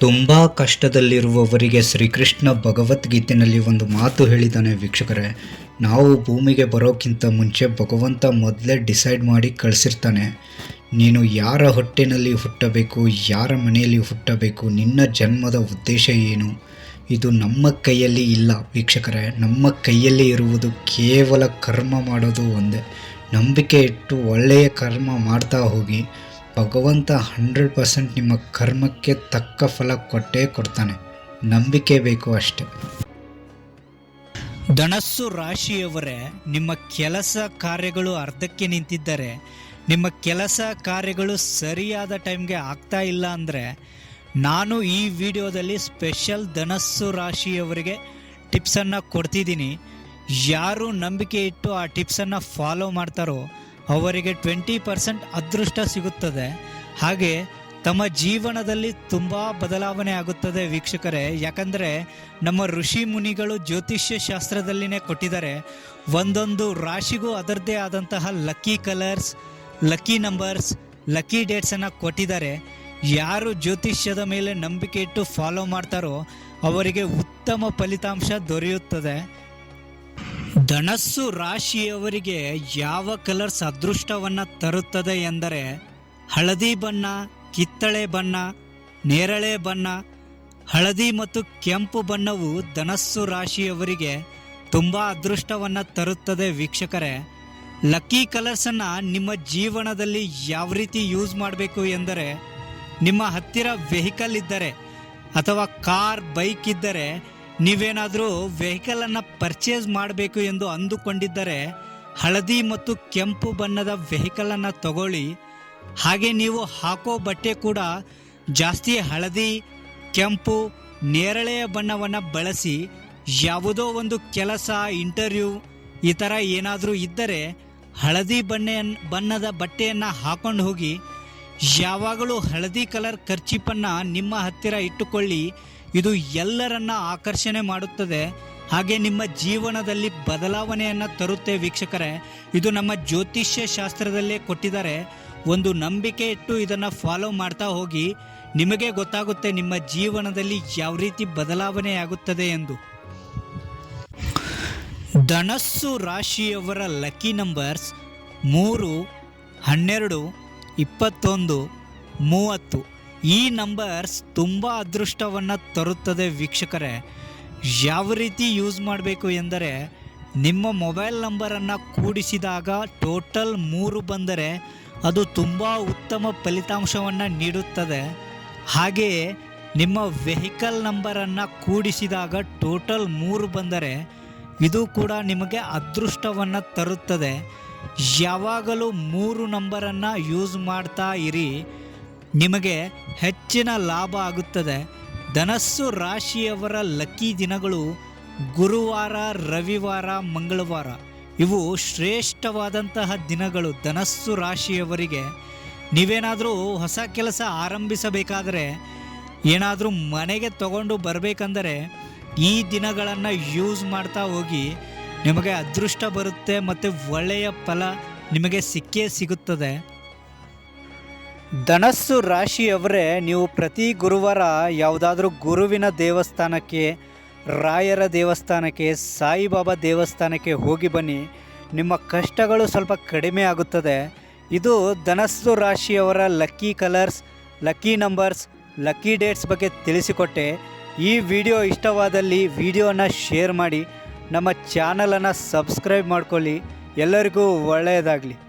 ತುಂಬ ಕಷ್ಟದಲ್ಲಿರುವವರಿಗೆ ಶ್ರೀಕೃಷ್ಣ ಭಗವದ್ಗೀತೆಯಲ್ಲಿ ಒಂದು ಮಾತು ಹೇಳಿದ್ದಾನೆ ವೀಕ್ಷಕರೇ. ನಾವು ಭೂಮಿಗೆ ಬರೋಕ್ಕಿಂತ ಮುಂಚೆ ಭಗವಂತ ಮೊದಲೇ ಡಿಸೈಡ್ ಮಾಡಿ ಕಳಿಸಿರ್ತಾನೆ. ನೀನು ಯಾರ ಹೊಟ್ಟೆನಲ್ಲಿ ಹುಟ್ಟಬೇಕು, ಯಾರ ಮನೆಯಲ್ಲಿ ಹುಟ್ಟಬೇಕು, ನಿನ್ನ ಜನ್ಮದ ಉದ್ದೇಶ ಏನು? ಇದು ನಮ್ಮ ಕೈಯಲ್ಲಿ ಇಲ್ಲ ವೀಕ್ಷಕರೇ. ನಮ್ಮ ಕೈಯಲ್ಲಿ ಇರುವುದು ಕೇವಲ ಕರ್ಮ ಮಾಡೋದು ಒಂದೇ. ನಂಬಿಕೆ ಇಟ್ಟು ಒಳ್ಳೆಯ ಕರ್ಮ ಮಾಡ್ತಾ ಹೋಗಿ. ಭಗವಂತ ಹಂಡ್ರೆಡ್ ಪರ್ಸೆಂಟ್ ನಿಮ್ಮ ಕರ್ಮಕ್ಕೆ ತಕ್ಕ ಫಲ ಕೊಟ್ಟೇ ಕೊಡ್ತಾನೆ. ನಂಬಿಕೆ ಬೇಕು ಅಷ್ಟೆ. ಧನಸ್ಸು ರಾಶಿಯವರೇ, ನಿಮ್ಮ ಕೆಲಸ ಕಾರ್ಯಗಳು ಅರ್ಧಕ್ಕೆ ನಿಂತಿದ್ದರೆ, ನಿಮ್ಮ ಕೆಲಸ ಕಾರ್ಯಗಳು ಸರಿಯಾದ ಟೈಮ್ಗೆ ಆಗ್ತಾ ಇಲ್ಲ ಅಂದರೆ, ನಾನು ಈ ವಿಡಿಯೋದಲ್ಲಿ ಸ್ಪೆಷಲ್ ಧನಸ್ಸು ರಾಶಿಯವರಿಗೆ ಟಿಪ್ಸನ್ನು ಕೊಡ್ತಿದ್ದೀನಿ. ಯಾರು ನಂಬಿಕೆ ಇಟ್ಟು ಆ ಟಿಪ್ಸನ್ನು ಫಾಲೋ ಮಾಡ್ತಾರೋ ಅವರಿಗೆ ಟ್ವೆಂಟಿ ಪರ್ಸೆಂಟ್ ಅದೃಷ್ಟ ಸಿಗುತ್ತದೆ. ಹಾಗೆ ತಮ್ಮ ಜೀವನದಲ್ಲಿ ತುಂಬ ಬದಲಾವಣೆ ಆಗುತ್ತದೆ ವೀಕ್ಷಕರೇ. ಯಾಕಂದರೆ ನಮ್ಮ ಋಷಿ ಮುನಿಗಳು ಜ್ಯೋತಿಷ್ಯ ಶಾಸ್ತ್ರದಲ್ಲಿನೇ ಕೊಟ್ಟಿದ್ದಾರೆ. ಒಂದೊಂದು ರಾಶಿಗೂ ಅದರದ್ದೇ ಆದಂತಹ lucky colours, lucky numbers, lucky ಡೇಟ್ಸನ್ನು ಕೊಟ್ಟಿದ್ದಾರೆ. ಯಾರು ಜ್ಯೋತಿಷ್ಯದ ಮೇಲೆ ನಂಬಿಕೆ ಇಟ್ಟು ಫಾಲೋ ಮಾಡ್ತಾರೋ ಅವರಿಗೆ ಉತ್ತಮ ಫಲಿತಾಂಶ ದೊರೆಯುತ್ತದೆ. ಧನಸ್ಸು ರಾಶಿಯವರಿಗೆ ಯಾವ ಕಲರ್ ಸದೃಷ್ಟವನ್ನು ತರುತ್ತದೆ ಎಂದರೆ ಹಳದಿ ಬಣ್ಣ, ಕಿತ್ತಳೆ ಬಣ್ಣ, ನೇರಳೆ ಬಣ್ಣ, ಹಳದಿ ಮತ್ತು ಕೆಂಪು ಬಣ್ಣವು ಧನಸ್ಸು ರಾಶಿಯವರಿಗೆ ತುಂಬ ಅದೃಷ್ಟವನ್ನು ತರುತ್ತದೆ. ವೀಕ್ಷಕರೇ, ಲಕ್ಕಿ ಕಲರ್ಸನ್ನು ನಿಮ್ಮ ಜೀವನದಲ್ಲಿ ಯಾವ ರೀತಿ ಯೂಸ್ ಮಾಡಬೇಕು ಎಂದರೆ, ನಿಮ್ಮ ಹತ್ತಿರ ವೆಹಿಕಲ್ ಇದ್ದರೆ ಅಥವಾ ಕಾರ್, ಬೈಕ್ ಇದ್ದರೆ ನೀವೇನಾದರೂ ವೆಹಿಕಲನ್ನು ಪರ್ಚೇಸ್ ಮಾಡಬೇಕು ಎಂದು ಅಂದುಕೊಂಡಿದ್ದರೆ ಹಳದಿ ಮತ್ತು ಕೆಂಪು ಬಣ್ಣದ ವೆಹಿಕಲನ್ನು ತಗೊಳ್ಳಿ. ಹಾಗೆ ನೀವು ಹಾಕೋ ಬಟ್ಟೆ ಕೂಡ ಜಾಸ್ತಿ ಹಳದಿ, ಕೆಂಪು, ನೇರಳೆಯ ಬಣ್ಣವನ್ನು ಬಳಸಿ. ಯಾವುದೋ ಒಂದು ಕೆಲಸ ಇಂಟರ್ವ್ಯೂ ಈ ಥರ ಏನಾದರೂ ಇದ್ದರೆ ಹಳದಿ ಬಣ್ಣ ಬಣ್ಣದ ಬಟ್ಟೆಯನ್ನು ಹಾಕೊಂಡು ಹೋಗಿ. ಯಾವಾಗಲೂ ಹಳದಿ ಕಲರ್ ಖರ್ಚಿಪನ್ನು ನಿಮ್ಮ ಹತ್ತಿರ ಇಟ್ಟುಕೊಳ್ಳಿ. ಇದು ಎಲ್ಲರನ್ನ ಆಕರ್ಷಣೆ ಮಾಡುತ್ತದೆ. ಹಾಗೆ ನಿಮ್ಮ ಜೀವನದಲ್ಲಿ ಬದಲಾವಣೆಯನ್ನು ತರುತ್ತೆ ವೀಕ್ಷಕರೇ. ಇದು ನಮ್ಮ ಜ್ಯೋತಿಷ್ಯ ಶಾಸ್ತ್ರದಲ್ಲೇ ಕೊಟ್ಟಿದ್ದಾರೆ. ಒಂದು ನಂಬಿಕೆ ಇಟ್ಟು ಇದನ್ನು ಫಾಲೋ ಮಾಡ್ತಾ ಹೋಗಿ. ನಿಮಗೆ ಗೊತ್ತಾಗುತ್ತೆ ನಿಮ್ಮ ಜೀವನದಲ್ಲಿ ಯಾವ ರೀತಿ ಬದಲಾವಣೆ ಆಗುತ್ತದೆ ಎಂದು. ಧನಸ್ಸು ರಾಶಿಯವರ ಲಕ್ಕಿ ನಂಬರ್ಸ್ ಮೂರು, ಹನ್ನೆರಡು, ಇಪ್ಪತ್ತೊಂದು, ಮೂವತ್ತು. ಈ ನಂಬರ್ಸ್ ತುಂಬ ಅದೃಷ್ಟವನ್ನು ತರುತ್ತದೆ ವೀಕ್ಷಕರೇ. ಯಾವ ರೀತಿ ಯೂಸ್ ಮಾಡಬೇಕು ಎಂದರೆ, ನಿಮ್ಮ ಮೊಬೈಲ್ ನಂಬರನ್ನು ಕೂಡಿಸಿದಾಗ ಟೋಟಲ್ ಮೂರು ಬಂದರೆ ಅದು ತುಂಬ ಉತ್ತಮ ಫಲಿತಾಂಶವನ್ನು ನೀಡುತ್ತದೆ. ಹಾಗೆಯೇ, ನಿಮ್ಮ ವೆಹಿಕಲ್ ನಂಬರನ್ನು ಕೂಡಿಸಿದಾಗ ಟೋಟಲ್ ಮೂರು ಬಂದರೆ ಇದು ಕೂಡ ನಿಮಗೆ ಅದೃಷ್ಟವನ್ನು ತರುತ್ತದೆ. ಯಾವಾಗಲೂ ಮೂರು ನಂಬರನ್ನು ಯೂಸ್ ಮಾಡ್ತಾ ಇರಿ. ನಿಮಗೆ ಹೆಚ್ಚಿನ ಲಾಭ ಆಗುತ್ತದೆ. ಧನಸ್ಸು ರಾಶಿಯವರ ಲಕ್ಕಿ ದಿನಗಳು ಗುರುವಾರ, ರವಿವಾರ, ಮಂಗಳವಾರ. ಇವು ಶ್ರೇಷ್ಠವಾದಂತಹ ದಿನಗಳು. ಧನಸ್ಸು ರಾಶಿಯವರಿಗೆ ನೀವೇನಾದರೂ ಹೊಸ ಕೆಲಸ ಆರಂಭಿಸಬೇಕಾದರೆ, ಏನಾದರೂ ಮನೆಗೆ ತಗೊಂಡು ಬರಬೇಕಂದರೆ ಈ ದಿನಗಳನ್ನು ಯೂಸ್ ಮಾಡ್ತಾ ಹೋಗಿ, ನಿಮಗೆ ಅದೃಷ್ಟ ಬರುತ್ತೆ ಮತ್ತು ಒಳ್ಳೆಯ ಫಲ ನಿಮಗೆ ಸಿಕ್ಕೇ ಸಿಗುತ್ತದೆ. ಧನಸ್ಸು ರಾಶಿಯವರೇ, ನೀವು ಪ್ರತಿ ಗುರುವಾರ ಯಾವುದಾದ್ರೂ ಗುರುವಿನ ದೇವಸ್ಥಾನಕ್ಕೆ, ರಾಯರ ದೇವಸ್ಥಾನಕ್ಕೆ, ಸಾಯಿಬಾಬಾ ದೇವಸ್ಥಾನಕ್ಕೆ ಹೋಗಿ ಬನ್ನಿ. ನಿಮ್ಮ ಕಷ್ಟಗಳು ಸ್ವಲ್ಪ ಕಡಿಮೆ ಆಗುತ್ತದೆ. ಇದು ಧನಸ್ಸು ರಾಶಿಯವರ lucky colours, lucky numbers, lucky dates ಬಗ್ಗೆ ತಿಳಿಸಿಕೊಟ್ಟೆ. ಈ ವಿಡಿಯೋ ಇಷ್ಟವಾದಲ್ಲಿ ವಿಡಿಯೋನ ಶೇರ್ ಮಾಡಿ. ನಮ್ಮ ಚಾನಲನ್ನು ಸಬ್ಸ್ಕ್ರೈಬ್ ಮಾಡ್ಕೊಳ್ಳಿ. ಎಲ್ಲರಿಗೂ ಒಳ್ಳೆಯದಾಗಲಿ.